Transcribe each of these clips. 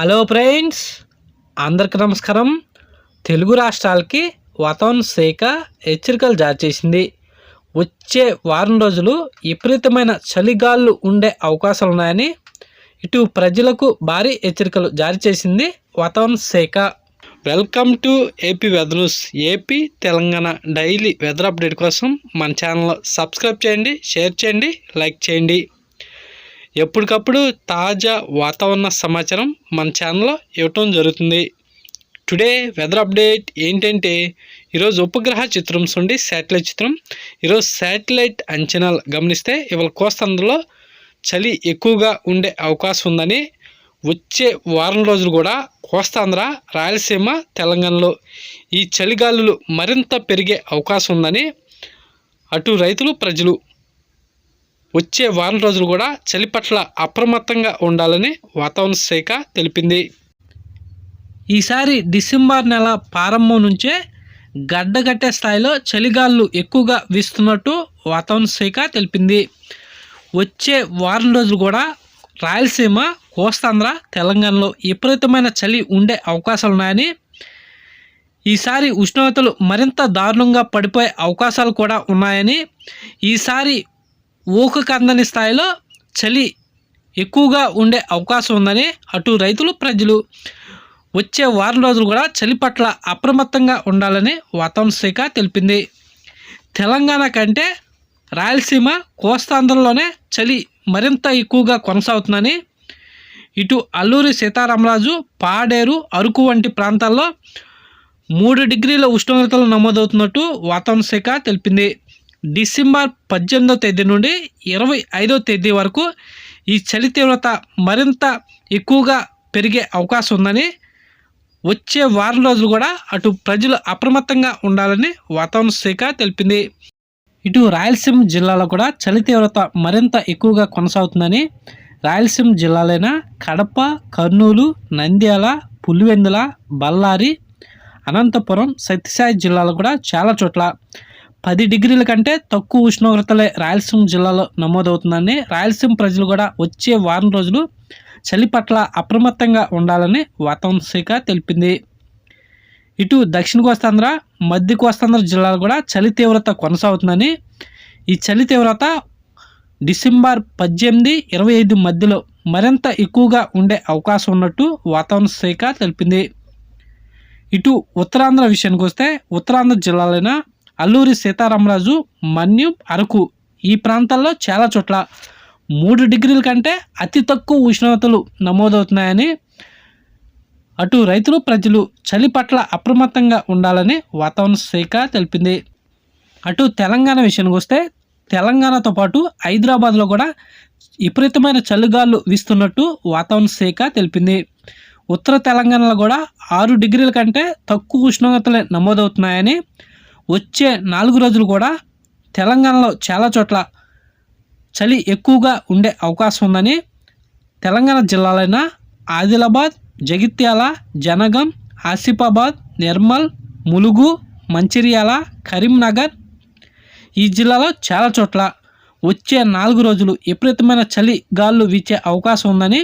Hello friends అందరికి నమస్కారం. తెలుగు రాష్ట్రాలకి వాతావరణ శాఖ హెచ్చరికలు జారీ చేసింది. వచ్చే వారం రోజులు విపరీతమైన చలిగాళ్ళు ఉండే అవకాశాలు ఉన్నాయని ఇటు ప్రజలకు భారీ హెచ్చరికలు జారీ చేసింది వాతావరణ శాఖ. Welcome to AP weather news. AP Telangana daily weather update కోసం మన ఛానల్ సబ్స్క్రైబ్ చేయండి షేర్ చేయండి లైక్ చేయండి. ఎప్పటికప్పుడు తాజా వాతావరణ సమాచారం మన ఛానల్లో ఇవ్వటం జరుగుతుంది. టుడే వెదర్ అప్డేట్ ఏంటంటే ఈరోజు ఉపగ్రహ చిత్రం నుండి శాటిలైట్ చిత్రం. ఈరోజు శాటిలైట్ అంచనాలు గమనిస్తే ఇవాళ కోస్తాంధ్రలో చలి ఎక్కువగా ఉండే అవకాశం ఉందని వచ్చే వారం రోజులు కూడా కోస్తాంధ్ర రాయలసీమ తెలంగాణలో ఈ చలిగాలులు మరింత పెరిగే అవకాశం ఉందని అటు రైతులు ప్రజలు వచ్చే వారం రోజులు కూడా చలి పట్ల అప్రమత్తంగా ఉండాలని వాతావరణ శాఖ తెలిపింది. ఈసారి డిసెంబర్ నెల ప్రారంభం నుంచే గడ్డగట్టే స్థాయిలో చలిగాళ్ళు ఎక్కువగా వీస్తున్నట్టు వాతావరణ శాఖ తెలిపింది. వచ్చే వారం రోజులు కూడా రాయలసీమ కోస్తాంధ్ర తెలంగాణలో విపరీతమైన చలి ఉండే అవకాశాలు ఉన్నాయని ఈసారి ఉష్ణోగ్రతలు మరింత దారుణంగా పడిపోయే అవకాశాలు కూడా ఉన్నాయని ఈసారి ఊహకు అందని స్థాయిలో చలి ఎక్కువగా ఉండే అవకాశం ఉందని అటు రైతులు ప్రజలు వచ్చే వారం రోజులు కూడా చలి పట్ల అప్రమత్తంగా ఉండాలని వాతావరణ శాఖ తెలిపింది. తెలంగాణ కంటే రాయలసీమ కోస్తాంధ్రలోనే చలి మరింత ఎక్కువగా కొనసాగుతుందని ఇటు అల్లూరి సీతారామరాజు పాడేరు అరకు వంటి ప్రాంతాల్లో మూడు డిగ్రీల ఉష్ణోగ్రతలు నమోదవుతున్నట్టు వాతావరణ శాఖ తెలిపింది. డిసెంబర్ పద్దెనిమిదో తేదీ నుండి ఇరవై ఐదో తేదీ వరకు ఈ చలి తీవ్రత మరింత ఎక్కువగా పెరిగే అవకాశం ఉందని వచ్చే వారం రోజులు కూడా అటు ప్రజలు అప్రమత్తంగా ఉండాలని వాతావరణ శాఖ తెలిపింది. ఇటు రాయలసీమ జిల్లాలో కూడా చలి తీవ్రత మరింత ఎక్కువగా కొనసాగుతుందని రాయలసీమ జిల్లాలైన కడప కర్నూలు నంద్యాల పులివెందుల బళ్ళారి అనంతపురం సత్యసాయి జిల్లాలో కూడా చాలా చోట్ల పది డిగ్రీల కంటే తక్కువ ఉష్ణోగ్రతలే రాయలసీమ జిల్లాలో నమోదవుతుందని రాయలసీమ ప్రజలు కూడా వచ్చే వారం రోజులు చలి పట్ల అప్రమత్తంగా ఉండాలని వాతావరణ శాఖ తెలిపింది. ఇటు దక్షిణ కోస్తాంధ్ర మధ్య కోస్తాంధ్ర జిల్లాలో కూడా చలి తీవ్రత కొనసాగుతుందని. ఈ చలి తీవ్రత డిసెంబర్ పద్దెనిమిది ఇరవై ఐదు మధ్యలో మరింత ఎక్కువగా ఉండే అవకాశం ఉన్నట్టు వాతావరణ శాఖ తెలిపింది. ఇటు ఉత్తరాంధ్ర విషయానికి వస్తే ఉత్తరాంధ్ర జిల్లాలైన అల్లూరి సీతారామరాజు మన్యం అరకు ఈ ప్రాంతాల్లో చాలా చోట్ల మూడు డిగ్రీల కంటే అతి తక్కువ ఉష్ణోగ్రతలు నమోదవుతున్నాయని అటు రైతులు ప్రజలు చలి పట్ల అప్రమత్తంగా ఉండాలని వాతావరణ శాఖ తెలిపింది. అటు తెలంగాణ విషయానికి వస్తే తెలంగాణతో పాటు హైదరాబాద్లో కూడా విపరీతమైన చలిగాలు వీస్తున్నట్టు వాతావరణ శాఖ తెలిపింది. ఉత్తర తెలంగాణలో కూడా ఆరు డిగ్రీల కంటే తక్కువ ఉష్ణోగ్రతలే నమోదవుతున్నాయని వచ్చే నాలుగు రోజులు కూడా తెలంగాణలో చాలా చోట్ల చలి ఎక్కువగా ఉండే అవకాశం ఉందని తెలంగాణ జిల్లాలైన ఆదిలాబాద్ జగిత్యాల జనగం ఆసిఫాబాద్ నిర్మల్ ములుగు మంచిర్యాల కరీంనగర్ ఈ జిల్లాలో చాలా చోట్ల వచ్చే నాలుగు రోజులు విపరీతమైన చలి గాళ్ళు వీచే అవకాశం ఉందని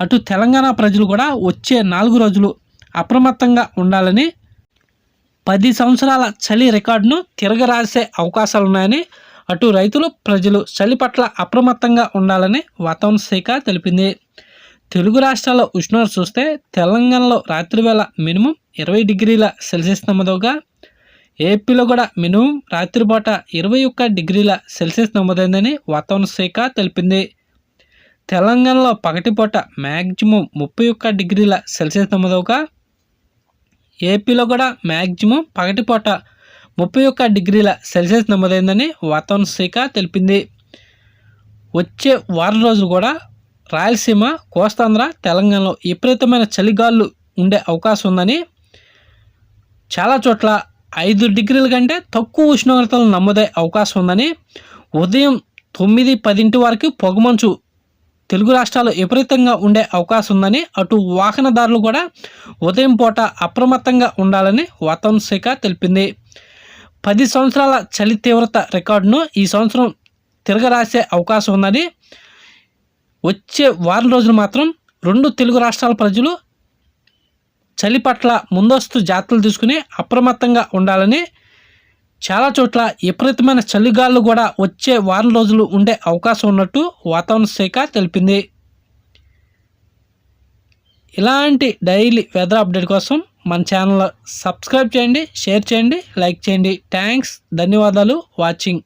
అటు తెలంగాణ ప్రజలు కూడా వచ్చే నాలుగు రోజులు అప్రమత్తంగా ఉండాలని పది సంవత్సరాల చలి రికార్డును తిరగరాసే అవకాశాలు ఉన్నాయని అటు రైతులు ప్రజలు చలి పట్ల అప్రమత్తంగా ఉండాలని వాతావరణ శాఖ తెలిపింది. తెలుగు రాష్ట్రాల్లో ఉష్ణోగ్రత చూస్తే తెలంగాణలో రాత్రివేళ మినిమం ఇరవై డిగ్రీల సెల్సియస్ నమోదవగా ఏపీలో కూడా మినిమం రాత్రిపూట ఇరవై ఒక్క డిగ్రీల సెల్సియస్ నమోదైందని వాతావరణ శాఖ తెలిపింది. తెలంగాణలో పగటిపూట మ్యాక్సిమం ముప్పై ఒక్క డిగ్రీల సెల్సియస్ నమోదవగా ఏపీలో కూడా మ్యాక్సిమం పగటిపూట ముప్పై ఒక్క డిగ్రీల సెల్సియస్ నమోదైందని వాతావరణ శాఖ తెలిపింది. వచ్చే వారం రోజులు కూడా రాయలసీమ కోస్తాంధ్ర తెలంగాణలో విపరీతమైన చలిగాళ్ళు ఉండే అవకాశం ఉందని చాలా చోట్ల ఐదు డిగ్రీల కంటే తక్కువ ఉష్ణోగ్రతలు నమోదయ్యే అవకాశం ఉందని ఉదయం తొమ్మిది పదింటి వరకు పొగమంచు తెలుగు రాష్ట్రాలు విపరీతంగా ఉండే అవకాశం ఉందని అటు వాహనదారులు కూడా ఉదయం పూట అప్రమత్తంగా ఉండాలని వాతావరణ శాఖ తెలిపింది. పది సంవత్సరాల చలి తీవ్రత రికార్డును ఈ సంవత్సరం తిరగరాసే అవకాశం ఉందని వచ్చే వారం రోజులు మాత్రం రెండు తెలుగు రాష్ట్రాల ప్రజలు చలి పట్ల ముందస్తు జాగ్రత్తలు తీసుకుని అప్రమత్తంగా ఉండాలని చాలా చోట్ల విపరీతమైన చలిగాళ్ళు కూడా వచ్చే వారం రోజులు ఉండే అవకాశం ఉన్నట్టు వాతావరణ శాఖ తెలిపింది. ఇలాంటి డైలీ వెదర్ అప్డేట్ కోసం మన ఛానల్ సబ్స్క్రైబ్ చేయండి షేర్ చేయండి లైక్ చేయండి. థ్యాంక్స్ ధన్యవాదాలు వాచింగ్.